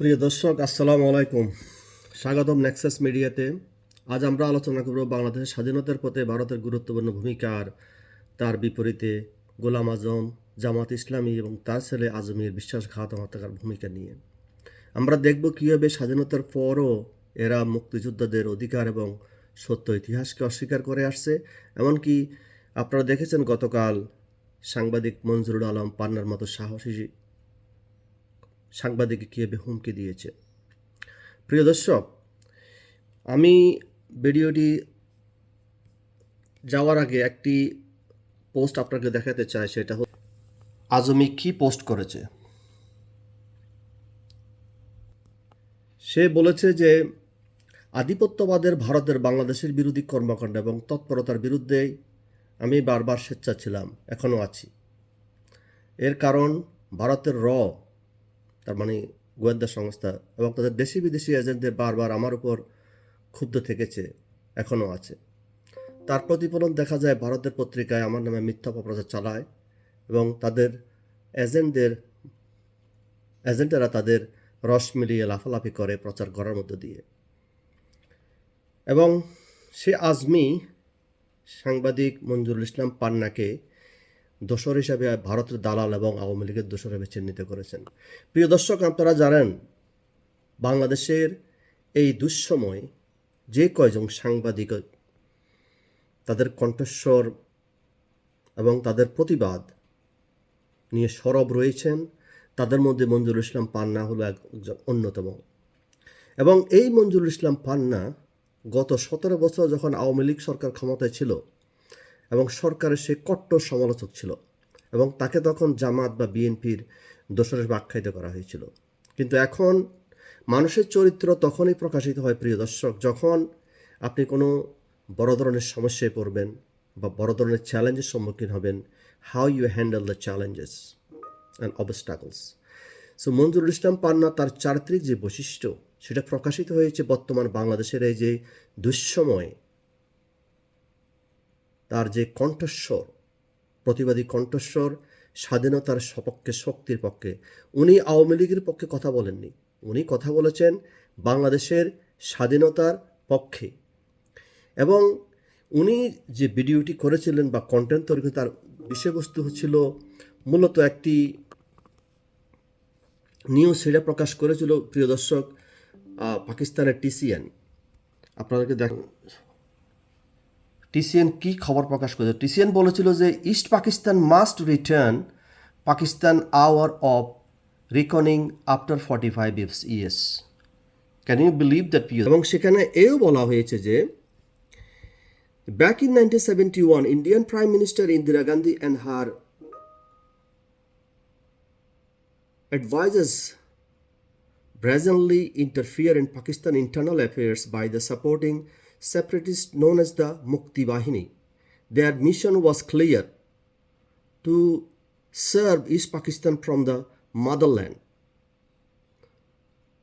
প্রিয় দর্শক, আসসালামু আলাইকুম। স্বাগতম নেক্সাস মিডিয়াতে আজ আমরা আলোচনা করব বাংলাদেশের স্বাধীনতার পথে ভারতের গুরুত্বপূর্ণ ভূমিকা আর তার বিপরীতে গোলাম আজম, জামাত ইসলামী এবং তার ছেলে আজমির বিশ্বাসঘাতকতার ভূমিকা নিয়ে। আমরা দেখব কীভাবে স্বাধীনতার পরও এরা মুক্তিযোদ্ধাদের অধিকার এবং সত্য ইতিহাসকে অস্বীকার করে আসছে। এমনকি আপনারা দেখেছেন গতকাল সাংবাদিক মঞ্জুরুল আলম পান্নার মতো সাহসী সাংবাদিক কীভাবে হুমকি দিয়েছে। প্রিয় দর্শক, আমি ভিডিওটি যাওয়ার আগে একটি পোস্ট আপনাকে দেখাতে চাই, সেটা হল আজমি কি পোস্ট করেছে। সে বলেছে যে, আধিপত্যবাদের ভারতের বাংলাদেশের বিরোধী কর্মকাণ্ড এবং তৎপরতার বিরুদ্ধে আমি বারবার স্বেচ্ছা ছিলাম এখনও আছি। এর কারণ, ভারতের র তার মানে গোয়েন্দা সংস্থা এবং তাদের দেশি বিদেশি এজেন্টদের বারবার আমার উপর ক্ষুব্ধ থেকেছে, এখনও আছে। তার প্রতিফলন দেখা যায় ভারতের পত্রিকায়, আমার নামে মিথ্যা অপপ্রচার চালায় এবং তাদের এজেন্টদের, এজেন্টেরা তাদের রস মিলিয়ে লাফালাফি করে প্রচার করার মধ্য দিয়ে। এবং সে আজমি সাংবাদিক মঞ্জুরুল ইসলাম পান্নাকে দোসর হিসাবে ভারতের দালাল এবং আওয়ামী লীগের দোসর হিসেবে চিহ্নিত করেছেন। প্রিয় দর্শক, আপনারা জানেন, বাংলাদেশের এই দুঃসময় যে কয়জন সাংবাদিক তাদের কণ্ঠস্বর এবং তাদের প্রতিবাদ নিয়ে সরব রয়েছেন, তাদের মধ্যে মঞ্জুরুল ইসলাম পান্না হলো একজন অন্যতম। এবং এই মঞ্জুরুল ইসলাম পান্না গত সতেরো বছর যখন আওয়ামী লীগ সরকার ক্ষমতায় ছিল এবং সরকারের সে কট্টর সমালোচক ছিল এবং তাকে তখন জামাত বা বিএনপির দোষর আখ্যায়িত করা হয়েছিল। কিন্তু এখন মানুষের চরিত্র তখনই প্রকাশিত হয়, প্রিয় দর্শক, যখন আপনি কোনো বড় ধরনের সমস্যায় পড়বেন বা বড় ধরনের চ্যালেঞ্জের সম্মুখীন হবেন how you handle the challenges and obstacles so Manjurul Islam Panna তার চারিত্রিক যে বৈশিষ্ট্য, সেটা প্রকাশিত হয়েছে বর্তমান বাংলাদেশের এই যে দুঃসময় তার যে কণ্ঠস্বর, প্রতিবাদী কণ্ঠস্বর স্বাধীনতার সপক্ষে, শক্তির পক্ষে, উনি আওয়ামী লীগের পক্ষে কথা বলেননি। উনি কথা বলেছেন বাংলাদেশের স্বাধীনতার পক্ষে। এবং উনি যে ভিডিওটি করেছিলেন বা কন্টেন্ট তৈরি তার বিষয়বস্তু হচ্ছিল মূলত একটি নিউজ সেটা প্রকাশ করেছিল, প্রিয় দর্শক পাকিস্তানের টিসিএন আপনাদেরকে দেখ টিসিএন কি খবর প্রকাশ করেছে? টিসিএন বলেছিল যে east Pakistan must return Pakistan hour of reckoning after forty five years can you believe that পিও এবং সেখানে এও বলা হয়েছে যে back in nineteen seventy one Indian prime minister Indira Gandhi and her advisors brazenly interfere in Pakistan internal affairs by the supporting separatists known as the Mukti Bahini. Their mission was clear to serve East Pakistan from the motherland.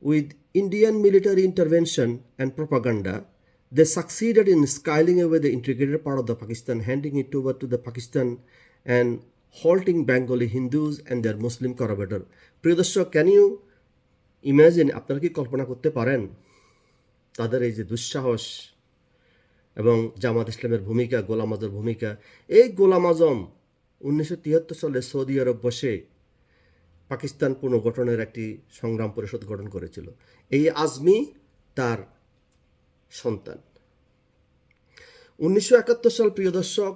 With Indian military intervention and propaganda, they succeeded in scaling away the integrated part of the Pakistan, handing it over to the Pakistan and halting Bengali Hindus and their Muslim corroborator. প্রিয় দর্শক can you imagine আপনারা কি কল্পনা করতে পারেন তাদের এই যে দুঃসাহস এবং জামাত ইসলামের ভূমিকা, গোলাম আজমের ভূমিকা। এই গোলাম আজম উনিশশো তিয়াত্তর সালে সৌদি আরব বসে পাকিস্তান পুনর্গঠনের একটি সংগ্রাম পরিষদ গঠন করেছিল। এই আজমি তার সন্তান। উনিশশো একাত্তর সাল, প্রিয় দর্শক,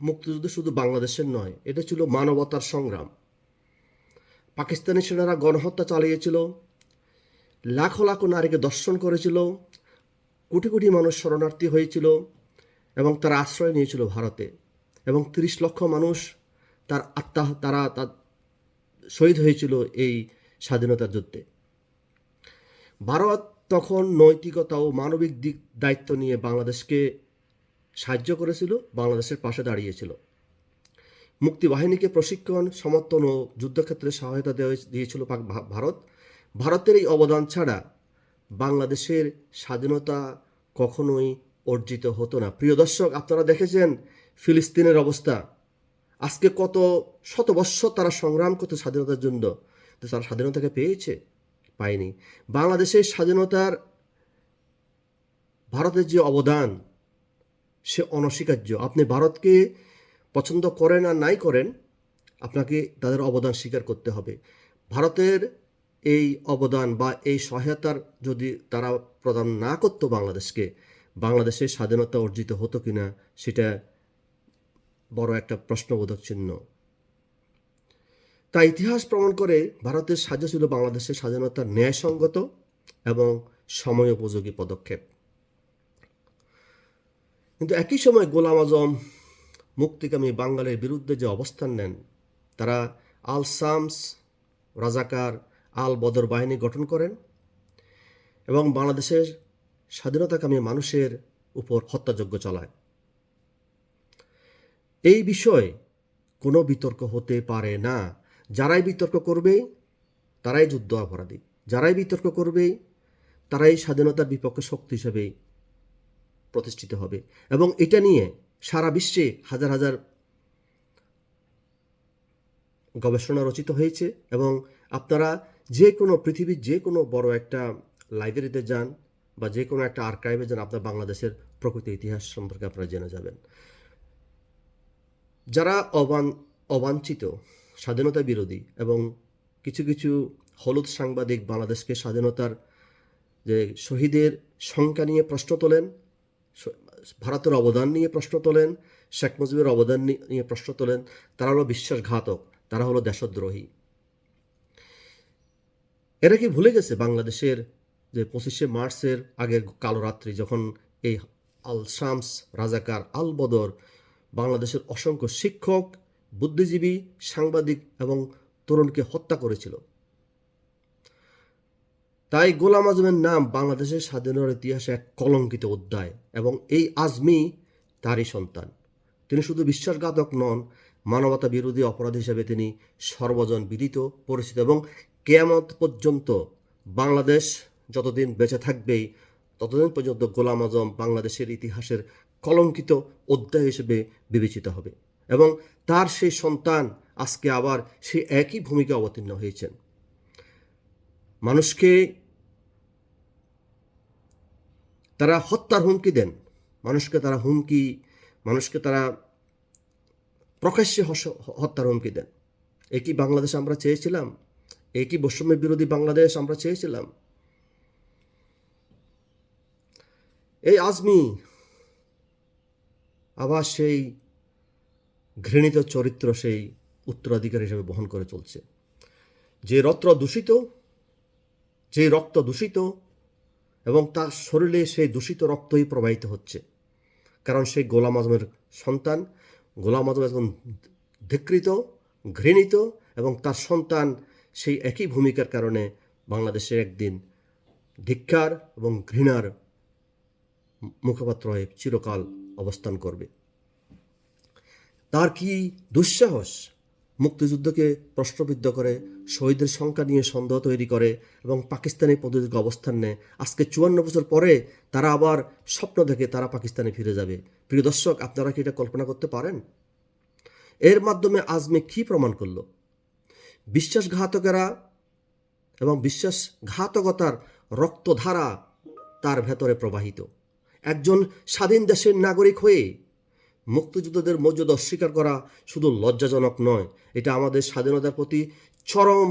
মুক্তিযুদ্ধ শুধু বাংলাদেশের নয়, এটা ছিল মানবতার সংগ্রাম। পাকিস্তানি সেনারা গণহত্যা চালিয়েছিল, লাখো লাখো নারীকে দর্শন করেছিল কোটি কোটি মানুষ শরণার্থী হয়েছিল এবং তারা আশ্রয় নিয়েছিল ভারতে। এবং তিরিশ লক্ষ মানুষ তার আত্মা, তারা তার শহীদ হয়েছিল এই স্বাধীনতার যুদ্ধে। ভারত তখন নৈতিকতা ও মানবিক দিক দায়িত্ব নিয়ে বাংলাদেশকে সাহায্য করেছিল, বাংলাদেশের পাশে দাঁড়িয়েছিল। মুক্তিবাহিনীকে প্রশিক্ষণ, সমর্থন ও যুদ্ধক্ষেত্রে সহায়তা দিয়েছিল ভারত। ভারতের এই অবদান ছাড়া বাংলাদেশের স্বাধীনতা কখনোই অর্জিত হতো না। প্রিয় দর্শক, আপনারা দেখেছেন ফিলিস্তিনের অবস্থা। আজকে কত শত বৎসর তারা সংগ্রাম করতো স্বাধীনতার জন্য তো তারা স্বাধীনতাকে পেয়েছে, পায়নি। বাংলাদেশের স্বাধীনতার ভারতের যে অবদান, সে অনস্বীকার্য। আপনি ভারতকে পছন্দ করেন আর নাই করেন, আপনাকে তাদের অবদান স্বীকার করতে হবে। ভারতের এই অবদান বা এই সহায়তার যদি তারা প্রদান না করতো বাংলাদেশকে, বাংলাদেশের স্বাধীনতা অর্জিত হতো কিনা, সেটা বড় একটা প্রশ্নবোধক চিহ্ন। তা ইতিহাস প্রমাণ করে ভারতের সাহায্য ছিল বাংলাদেশের স্বাধীনতার ন্যায়সঙ্গত এবং সময় উপযোগী পদক্ষেপ। কিন্তু একই সময় গোলাম আজম, মুক্তিকামী বাঙালির বিরুদ্ধে যে অবস্থান নেন, তারা আল সামস রাজাকার আল বদর বাহিনী গঠন করেন এবং বাংলাদেশের স্বাধীনতাকামী মানুষের উপর হত্যাযজ্ঞ চালায়। এই বিষয়ে কোনো বিতর্ক হতে পারে না। যারাই বিতর্ক করবে, তারাই যুদ্ধ অপরাধী। যারাই বিতর্ক করবে, তারাই স্বাধীনতার বিপক্ষে শক্তি হিসেবে প্রতিষ্ঠিত হবে। এবং এটা নিয়ে সারা বিশ্বে হাজার হাজার গবেষণা রচিত হয়েছে এবং আপনারা যে কোনো পৃথিবীর যে কোনো বড় একটা লাইব্রেরিতে যান বা যে কোনো একটা আর্কাইভে যান, আপনার বাংলাদেশের প্রকৃত ইতিহাস সম্পর্কে আপনারা জেনে যাবেন। যারা অবান, অবাঞ্ছিত, স্বাধীনতা বিরোধী এবং কিছু কিছু হলুদ সাংবাদিক বাংলাদেশকে স্বাধীনতার যে শহীদের সংখ্যা নিয়ে প্রশ্ন তোলেন ভারতের অবদান নিয়ে প্রশ্ন তোলেন, শেখ মুজিবের অবদান নিয়ে প্রশ্ন তোলেন, তারা হলো বিশ্বাসঘাতক, তারা হলো দেশদ্রোহী। এরা কি ভুলে গেছে বাংলাদেশের যে পঁচিশে মার্চের আগের কালো রাত্রি যখন এই আল শামস রাজাকার আল বদর বাংলাদেশের অসংখ্য শিক্ষক, বুদ্ধিজীবী, সাংবাদিক এবং তরুণকে হত্যা করেছিল? তাই গোলাম আজমের নাম বাংলাদেশের স্বাধীনতার ইতিহাসে এক কলঙ্কিত অধ্যায় এবং এই আজমি তারই সন্তান। তিনি শুধু বিশ্বাসঘাতক নন মানবতা বিরোধী অপরাধ হিসেবে তিনি সর্বজন বিদিত, পরিচিত এবং কেয়ামত পর্যন্ত বাংলাদেশ যতদিন বেঁচে থাকবেই, ততদিন পর্যন্ত গোলাম আজম বাংলাদেশের ইতিহাসের কলঙ্কিত অধ্যায় হিসেবে বিবেচিত হবে এবং তার সেই সন্তান আজকে আবার সেই একই ভূমিকা অবতীর্ণ হয়েছেন। মানুষকে তারা হত্যার হুমকি দেন, মানুষকে তারা হুমকি, মানুষকে তারা প্রকাশ্যে হত্যার হুমকি দেন। একই বাংলাদেশ আমরা চেয়েছিলাম একই বৈষম্য বিরোধী বাংলাদেশ আমরা চেয়েছিলাম? এই আজমি আবার সেই ঘৃণিত চরিত্র সেই উত্তরাধিকার হিসেবে বহন করে চলছে। যে রত্র দূষিত, যে রক্ত দূষিত এবং তার শরীরে সেই দূষিত রক্তই প্রবাহিত হচ্ছে। কারণ সেই গোলাম আজমের সন্তান, গোলাম আজম এখন ধিকৃত, ঘৃণিত এবং তার সন্তান সেই একই ভূমিকার কারণে বাংলাদেশে একদিন ধিক্ষার এবং ঘৃণার মুখপাত্র হয়ে চিরকাল অবস্থান করবে। তার কি দুঃসাহস? মুক্তিযুদ্ধকে প্রশ্নবিদ্ধ করে, শহীদের সংখ্যা নিয়ে সন্দেহ তৈরি করে এবং পাকিস্তানি পদ্ধতিকে অবস্থান নেয়। আজকে চুয়ান্ন বছর পরে তারা আবার স্বপ্ন দেখে তারা পাকিস্তানে ফিরে যাবে। প্রিয় দর্শক, আপনারা কি এটা কল্পনা করতে পারেন? এর মাধ্যমে আজমে কি প্রমাণ করল? বিশ্বাসঘাতকেরা এবং বিশ্বাসঘাতকতার রক্তধারা তার ভেতরে প্রবাহিত। একজন স্বাধীন দেশের নাগরিক হয়ে মুক্তিযুদ্ধদের মর্যাদা অস্বীকার করা শুধু লজ্জাজনক নয়, এটা আমাদের স্বাধীনতার প্রতি চরম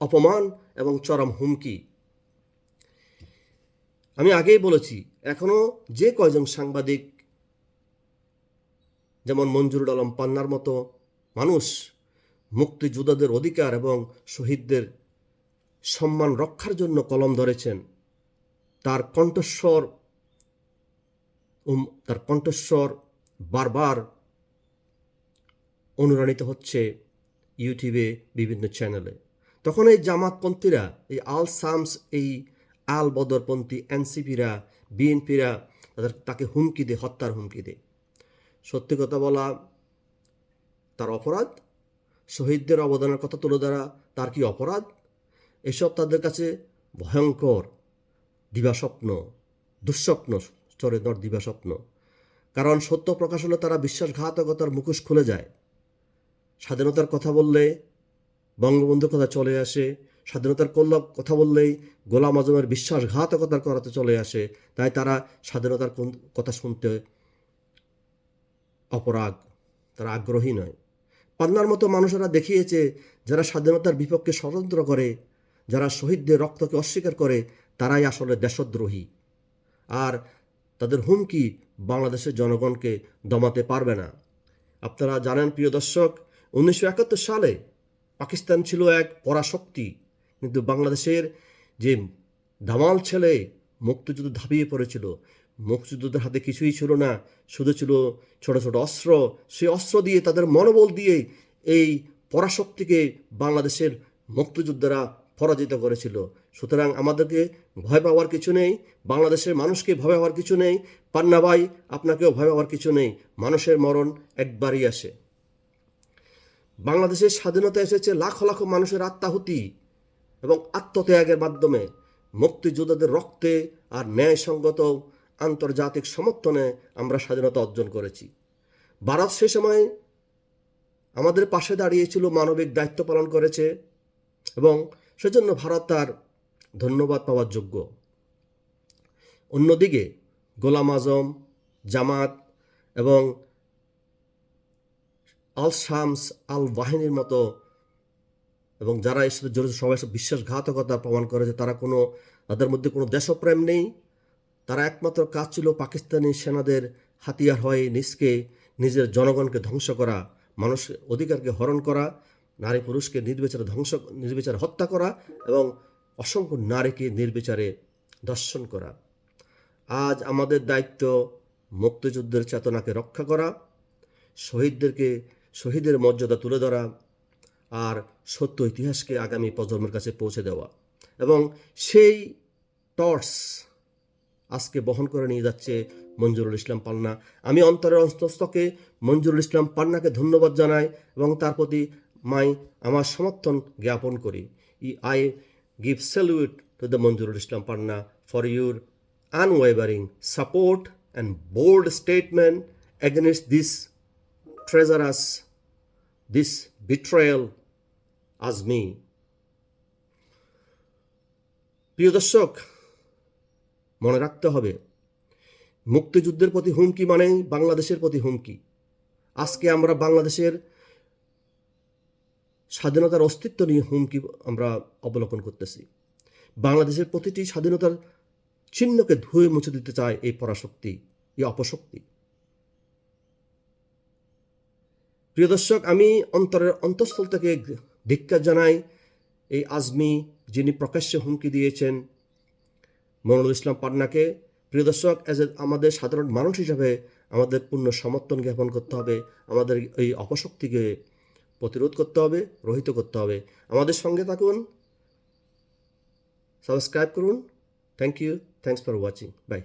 অপমান এবং চরম হুমকি। আমি আগেই বলেছি এখনও যে কয়জন সাংবাদিক, যেমন মঞ্জুরুল আলম পান্নার মতো মানুষ মুক্তিযোদ্ধাদের অধিকার এবং শহীদদের সম্মান রক্ষার জন্য কলম ধরেছেন। তার কণ্ঠস্বর তার কণ্ঠস্বর বারবার অনুরাণিত হচ্ছে ইউটিউবে বিভিন্ন চ্যানেলে। তখন এই জামাতপন্থীরা, এই আল সামস, এই আল বদরপন্থী, এনসিপিরা, বিএনপিরা তাদের, তাকে হুমকি দেয়, হত্যার হুমকি দেয়। সত্যি কথা বলা, তার অপরাধ শহীদদের অবদানের কথা তুলে ধরা তার কি অপরাধ? এসব তাদের কাছে ভয়ঙ্কর দিবাস্বপ্ন, দুঃস্বপ্ন চরেদর দিবাস্বপ্ন। কারণ সত্য প্রকাশ হলে তারা বিশ্বাসঘাতকতার মুখোশ খুলে যায়। স্বাধীনতার কথা বললে বঙ্গবন্ধুর কথা চলে আসে। স্বাধীনতার কল্লা কথা বললেই গোলাম আজমের বিশ্বাসঘাতকতার করাতে চলে আসে। তাই তারা স্বাধীনতার কথা শুনতে অপরাগ, তারা আগ্রহী নয়। পান্নার মতো মানুষেরা দেখিয়েছে যারা স্বাধীনতার বিপক্ষে ষড়যন্ত্র করে, যারা শহীদদের রক্তকে অস্বীকার করে, তারাই আসলে দেশদ্রোহী। আর তাদের হুমকি বাংলাদেশের জনগণকে দমাতে পারবে না। আপনারা জানেন, প্রিয় দর্শক, উনিশশো একাত্তর সালে পাকিস্তান ছিল এক পরাশক্তি। কিন্তু বাংলাদেশের যে দামাল ছেলে মুক্তিযুদ্ধ ধাপিয়ে পড়েছিল মুক্তিযুদ্ধের হাতে কিছুই ছিল না। শুধু ছিল ছোট ছোট অস্ত্র। সেই অস্ত্র দিয়ে তাদের মনোবল দিয়ে এই পরাশক্তিকে বাংলাদেশের মুক্তিযোদ্ধারা পরাজিত করেছিল। সুতরাং আমাদেরকে ভয় পাওয়ার কিছু নেই। বাংলাদেশের মানুষকে ভয় পাওয়ার কিছু নেই। পান্না ভাই, আপনাকেও ভয় পাওয়ার কিছু নেই। মানুষের মরণ একবারই আসে। বাংলাদেশের স্বাধীনতা এসেছে লাখ লাখ মানুষের আত্মাহুতি এবং আত্মত্যাগের মাধ্যমে মুক্তিযোদ্ধাদের রক্তে আর ন্যায়সঙ্গত আন্তর্জাতিক সমর্থনে আমরা স্বাধীনতা অর্জন করেছি। ভারত সে সময় আমাদের পাশে দাঁড়িয়েছিল মানবিক দায়িত্ব পালন করেছে এবং সেজন্য ভারত তার ধন্যবাদ পাওয়ার যোগ্য। অন্যদিকে গোলাম আজম, জামাত এবং আল শামস আল বাহিনীর মতো এবং যারা এর জড়িত সবাই সব বিশ্বাসঘাতকতা প্রমাণ করেছে, তারা কোনো, তাদের মধ্যে কোনো দেশপ্রেম নেই। তারা একমাত্র কাজ ছিল পাকিস্তানি সেনাদের হাতিয়ার হয়ে নিজকে, নিজের জনগণকে ধ্বংস করা, মানুষ অধিকারকে হরণ করা, নারী পুরুষকে নির্বিচারে ধ্বংস, নির্বিচারে হত্যা করা এবং অসংখ্য নারীকে নির্বিচারে দর্শন করা। আজ আমাদের দায়িত্ব মুক্তিযুদ্ধের চেতনাকে রক্ষা করা, শহীদদেরকে, শহীদের মর্যাদা তুলে ধরা আর সত্য ইতিহাসকে আগামী প্রজন্মের কাছে পৌঁছে দেওয়া এবং সেই টর্চ আজকে বহন করে নিয়ে যাচ্ছে মঞ্জুরুল ইসলাম পান্না আমি অন্তরের অন্তস্তকে মঞ্জুরুল ইসলাম পান্নাকে ধন্যবাদ জানাই এবং তার প্রতি মাই আমার সমর্থন জ্ঞাপন করি ই I give salute to the Manjurul Islam Panna for your unwavering support and bold statement against this this betrayal as me. প্রিয় দর্শক মনে রাখতে হবে, মুক্তিযুদ্ধের প্রতি হুমকি মানেই বাংলাদেশের প্রতি হুমকি। আজকে আমরা বাংলাদেশের স্বাধীনতার অস্তিত্ব নিয়ে হুমকি আমরা অবলোকন করতেছি। বাংলাদেশের প্রতিটি স্বাধীনতার চিহ্নকে ধুয়ে মুছে দিতে চায় এই পরাশক্তি, এই অপশক্তি। প্রিয় দর্শক, আমি অন্তরের অন্তঃস্থল থেকে ধিক্কার জানাই। এই আজমি যিনি প্রকাশ্যে হুমকি দিয়েছেন মনুল ইসলাম পাটনাকে, প্রিয় দর্শক অ্যাজ এ আমাদের সাধারণ মানুষ হিসাবে আমাদের পূর্ণ সমর্থন জ্ঞাপন করতে হবে, আমাদের এই অপশক্তিকে প্রতিরোধ করতে হবে, রহিত করতে হবে। আমাদের সঙ্গে থাকুন সাবস্ক্রাইব করুন thank you thanks for watching bye